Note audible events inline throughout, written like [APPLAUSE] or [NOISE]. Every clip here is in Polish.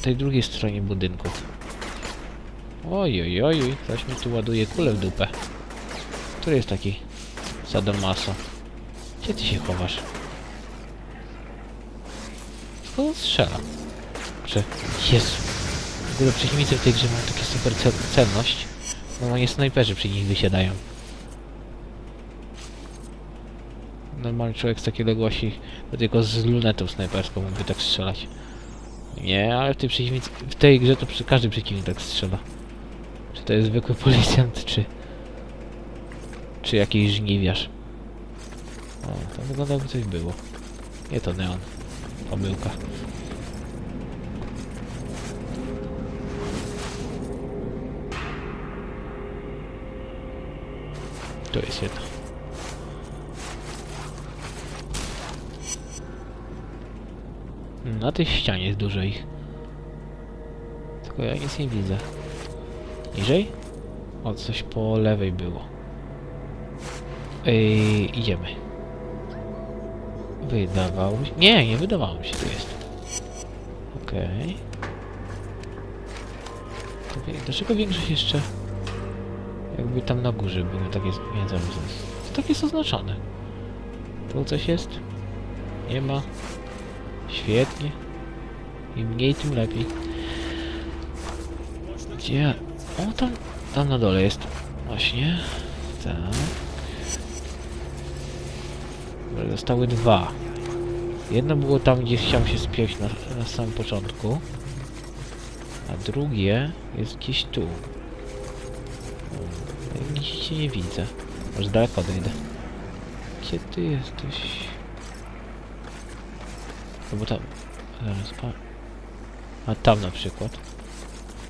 tej drugiej stronie budynku. Oj, oj, oj, ktoś mi tu ładuje kulę w dupę. Który jest taki sadomaso? Gdzie ty się chowasz? Skąd strzela? Że, Jezu. W ogóle przeciwnicy w tej grze mają takie super cel celność. Normalnie snajperzy przy nich wysiadają. Normalny człowiek z takiej odległości tylko z lunetą snajperską mógłby tak strzelać. Nie, ale w tej, w tej grze to przy każdy przeciwnik tak strzela. Czy to jest zwykły policjant, czy... Czy jakiś żniwiarz. O, to wygląda jakby coś było. Nie to neon. Pomyłka. To jest jedno. Na tej ścianie jest dużo ich. Tylko ja nic nie widzę. Niżej? O, coś po lewej było. Ej, idziemy. Wydawało mi się... Nie, nie wydawało mi się, tu jest. Okej. To wie- Dlaczego większość jeszcze... Jakby tam na górze były takie... Nie to jest. To tak jest oznaczone. Tu coś jest? Nie ma. Świetnie. Im mniej, tym lepiej. Gdzie? O, tam, tam na dole jest. Właśnie. Tak. Zostały dwa. Jedno było tam, gdzie chciałem się spiąć na, na samym początku. A drugie jest gdzieś tu. Hmm, Nigdzie cię nie widzę. Może daleko odejdę. Gdzie ty jesteś? No bo tam... Zaraz, pa... A tam na przykład.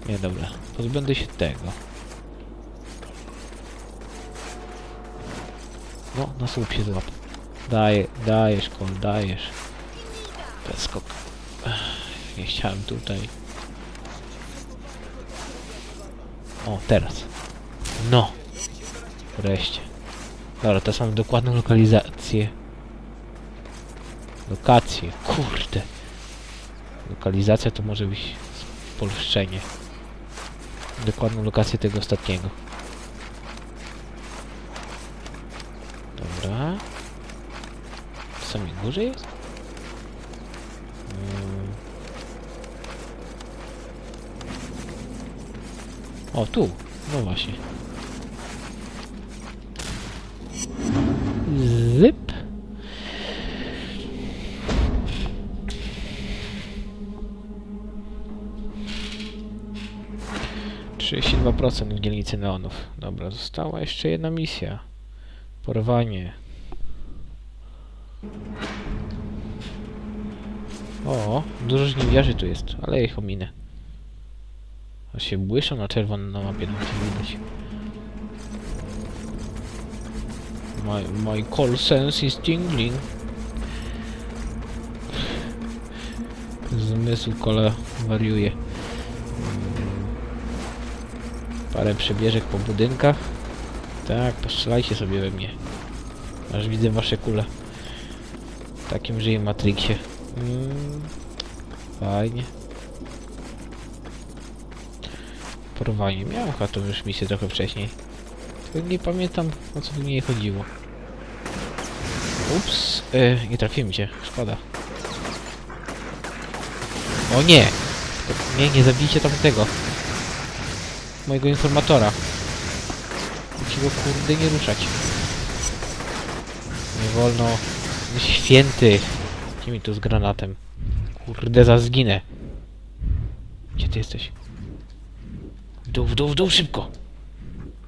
Nie, dobra. Pozbędę się tego. No, na słup się złap. Daje, dajesz, kol, dajesz. Ech, Nie chciałem tutaj. O, teraz. No. Wreszcie. Dobra, teraz mam dokładną lokalizację. Lokację, kurde. Lokalizacja to może być spolszczenie. Dokładną lokację tego ostatniego. Dobra. W samej górze jest? Mm. O, tu. No właśnie. 32% w dzielnicy neonów. Dobra, została jeszcze jedna misja. Porwanie. O, dużo żniwiarzy tu jest, ale ich ominę. Aż się błyszczą na czerwono na mapie, nawet nie widać. My, my call sense is tingling. Zmysł kola wariuje. Parę przebieżek po budynkach. Tak, postrzelajcie sobie we mnie. Aż widzę wasze kule. W takim żyje Matrixie. Mm, fajnie. Porwanie. Miałem tą już misję trochę wcześniej. Tylko nie pamiętam o co w niej chodziło. Ups, e, nie trafiłem cię, szkoda. O nie! To- Nie, nie zabijcie tamtego mojego informatora. Musi go kurde nie ruszać. Nie wolno. Jest święty. Gdzie mi tu z granatem? Kurde, za zginę. Gdzie ty jesteś? W dół, w dół, w dół, szybko!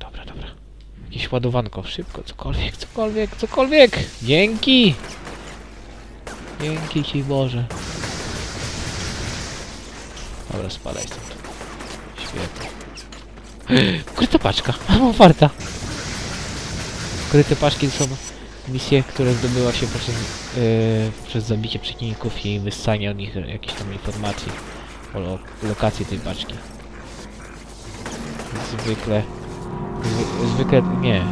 Dobra, dobra. Jakieś ładowanko, szybko, cokolwiek, cokolwiek, cokolwiek! Dzięki! Dzięki ci Boże. Dobra, spadaj stąd. Świetnie. Ukryta paczka. [LAUGHS] Mam warta. Ukryte paczki to są misje, które zdobyła się poprzez, yy, przez zabicie przeciwników i wyssanie od nich jakichś tam informacji o lo lokacji tej paczki. Zwykle... Zwy, zwykle... nie.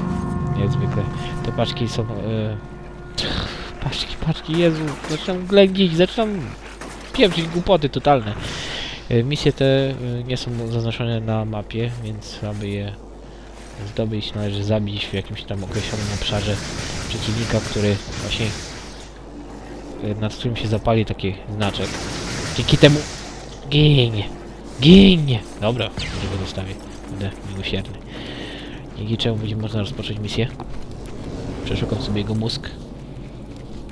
Nie zwykle. Te paczki są... Yy, paczki, paczki, Jezu. Zaczynam ględzić, zaczynam pieprzyć głupoty totalne. E, Misje te e, nie są zaznaczone na mapie, więc aby je zdobyć należy zabić w jakimś tam określonym obszarze przeciwnika, który właśnie e, nad którym się zapali taki znaczek. Dzięki temu ginie, ginie. Dobra, może go zostawię. Będę miłosierny. Dzięki czemu będzie można rozpocząć misję. Przeszukam sobie jego mózg.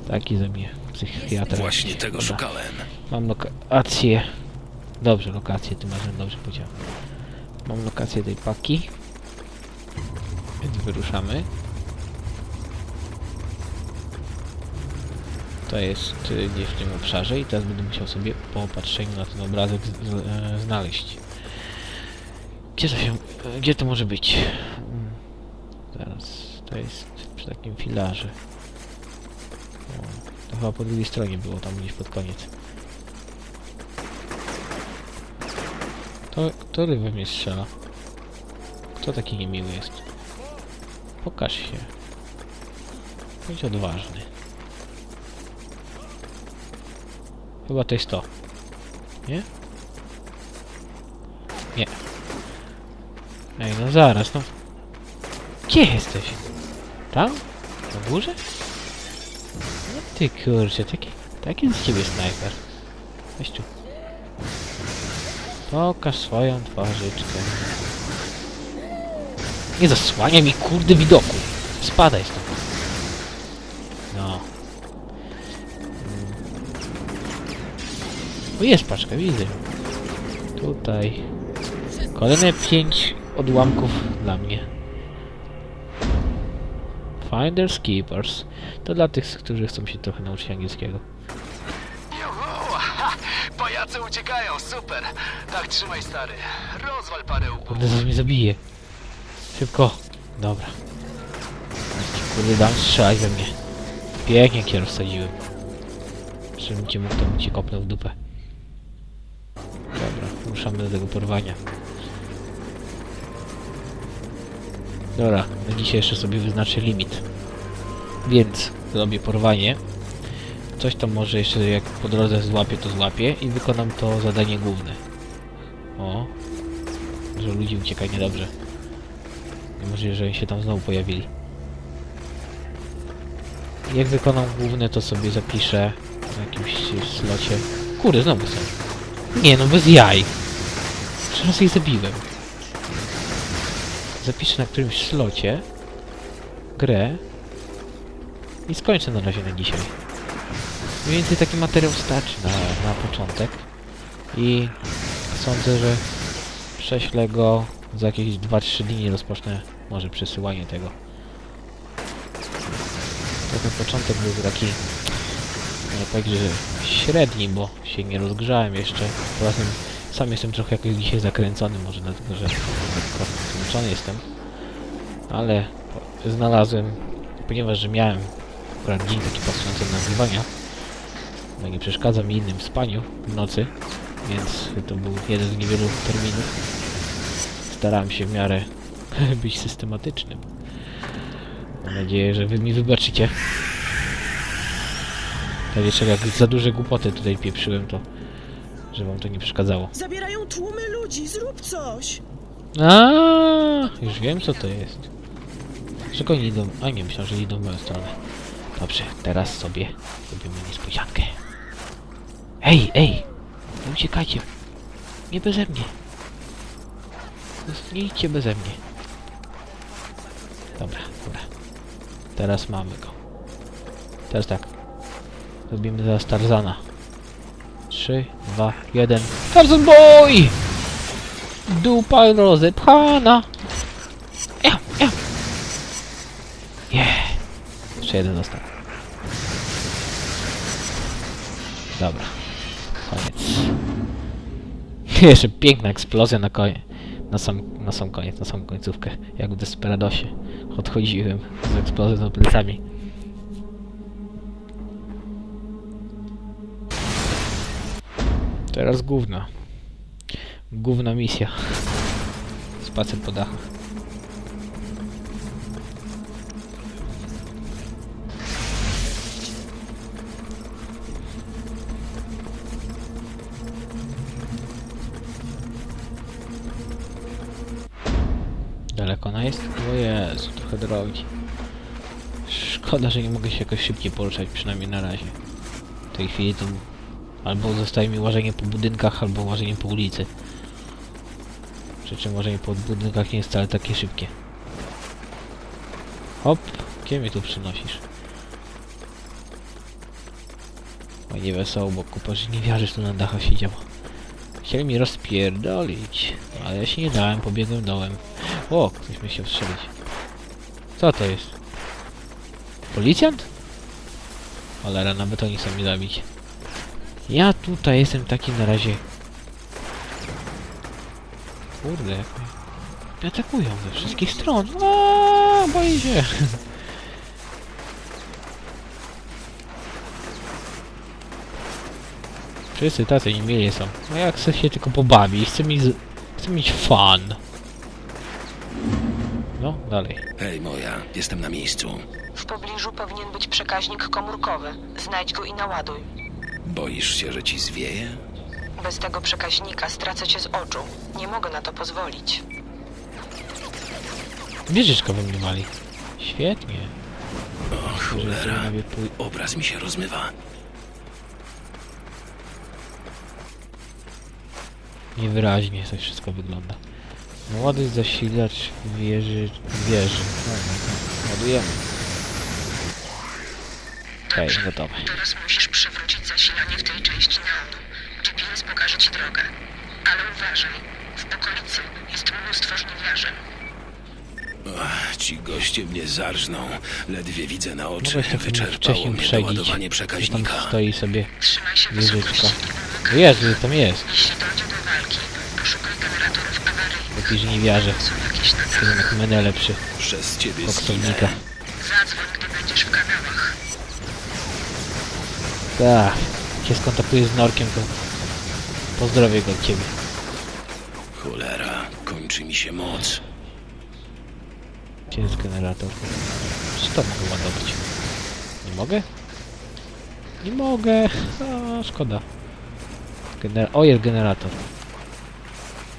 Taki ze mnie psychiatra. Właśnie tego Dobra. szukałem. Mam lokację. Dobrze, lokację, tym razem dobrze powiedziałem. Mam lokację tej paki. Więc wyruszamy. To jest y, gdzieś w tym obszarze i teraz będę musiał sobie po opatrzeniu na ten obrazek e, znaleźć. Gdzie to się... e, Gdzie to może być? Mm, Zaraz, to jest przy takim filarze. O, to chyba po drugiej stronie było, tam gdzieś pod koniec. To, który we mnie strzela? Kto taki niemiły jest? Pokaż się. Bądź odważny. Chyba to jest to. Nie? Nie. Ej, no zaraz, no. Gdzie jesteś? Tam? Na górze? No ty kurczę, taki, taki z ciebie snajper. Weź tu. Pokaż swoją twarzyczkę. Nie zasłania mi kurde widoku. Spadaj stąd. No. Mm. O jest paczka, widzę. Tutaj. Kolejne pięć odłamków dla mnie. Finders Keepers. To dla tych, którzy chcą się trochę nauczyć angielskiego. Uciekają, super! Tak trzymaj stary. Rozwal parę łupów. Kurde, zaraz mnie zabije. Szybko. Dobra. Kurde, dam strzelać we mnie. Pięknie kier wsadziłem. Żebym cię mógł, to bym cię kopnął w dupę. Dobra, ruszamy do tego porwania. Dobra, na dzisiaj jeszcze sobie wyznaczę limit. Więc zrobię porwanie. Coś tam może jeszcze jak po drodze złapię, to złapię i wykonam to zadanie główne. O, że ludzi ucieka niedobrze. Możliwe, że się tam znowu pojawili. Jak wykonam główne, to sobie zapiszę na jakimś slocie. Kurde, znowu są. Nie no, bez jaj. Trzy razy ich zabiłem. Zapiszę na którymś slocie grę i skończę na razie na dzisiaj. Mniej więcej taki materiał starczy na, na początek i sądzę, że prześlę go za jakieś 2-3 dni rozpocznę może przesyłanie tego. Ten początek był taki nie powiedzieć, że średni, bo się nie rozgrzałem jeszcze. Tym sam jestem trochę jakoś dzisiaj zakręcony, może dlatego, że zmęczony jestem. Ale znalazłem, ponieważ że miałem akurat dzień taki pasujący do nagrywania, no nie przeszkadza mi innym w spaniu w nocy, więc to był jeden z niewielu terminów. Starałem się w miarę [LAUGHS] być systematycznym. Mam nadzieję, że wy mi wybaczycie. Tak jeszcze jak za duże głupoty tutaj pieprzyłem, to że wam to nie przeszkadzało. Zabierają tłumy ludzi, zrób coś! A, już wiem co to jest. Czego oni idą? A nie, myślałem, że idą w moją stronę. Dobrze, teraz sobie robimy niespodziankę. Ej, ej! Nie uciekajcie! Nie beze mnie! Nie idźcie beze mnie. Dobra, dobra. Teraz mamy go. Teraz tak. Robimy teraz Tarzana. 3, 2, 1. Tarzan Boy! Dupa rozepchana! Ja, ja. Yeah. Jeszcze jeden został. Dobra. Koniec. [LAUGHS] Jeszcze piękna eksplozja na koniec. Na sam, na sam koniec, na samą końcówkę. Jak w Desperadosie. Odchodziłem z eksplozją plecami. Teraz główna. Główna misja. Spacer po dachach. Jest? O Jezu, trochę drogi. Szkoda, że nie mogę się jakoś szybciej poruszać, przynajmniej na razie. W tej chwili to albo zostaje mi łażenie po budynkach, albo łażenie po ulicy. Przy czym łażenie po budynkach nie jest wcale takie szybkie. Hop, gdzie mnie tu przynosisz? Fajnie wesoło, bo kupa żniwiarzy tu na dachach siedziała. Chcieli mi rozpierdolić, ale ja się nie dałem, pobiegłem dołem. O, ktoś mnie chciał strzelić. Co to jest? Policjant? Cholera, nawet oni chcą mnie zabić. Ja tutaj jestem taki na razie... Kurde, jak mnie... atakują ze wszystkich stron. Aaaa, boję się. Wszyscy tacy niemieli są. No ja chcę się tylko pobawić, chcę mieć, chcę mieć fun. No, dalej. Hej moja, jestem na miejscu. W pobliżu powinien być przekaźnik komórkowy. Znajdź go i naładuj. Boisz się, że ci zwieje? Bez tego przekaźnika stracę cię z oczu. Nie mogę na to pozwolić. Wieżyczka we mnie mali. Świetnie. O cholera, obraz mi się rozmywa. Niewyraźnie coś wszystko wygląda. Młody zasilacz wieży... wieży. Ładujemy. Okej, gotowe. Teraz musisz przywrócić zasilanie w tej części nałodu. GPS pokaże ci drogę. Ale uważaj. W okolicy jest mnóstwo żniwiarzy. Ach, ci goście mnie zarżną. Ledwie widzę na oczy. Wyczerpało wcześniej doładowanie że Tam przekaźnika. stoi sobie Trzymaj się wieżyczka. Jest, tam jest. Jeśli dojdzie do walki, awaryjnych. Jakiś żniwiarze. Są jakieś na Ten jak menel lepszy. Przez ciebie Koksownika. zginę. Zadzwoń, gdy będziesz w kanałach. Tak. Się skontaktuję z Norkiem, to pozdrowię go od ciebie. Cholera, kończy mi się moc. Gdzie jest generator? Czy to mogę ładować? Nie mogę? Nie mogę! A, szkoda. Gener o, jest generator.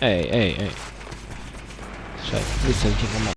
Ej, ej, ej. 对，绿色的天空嘛。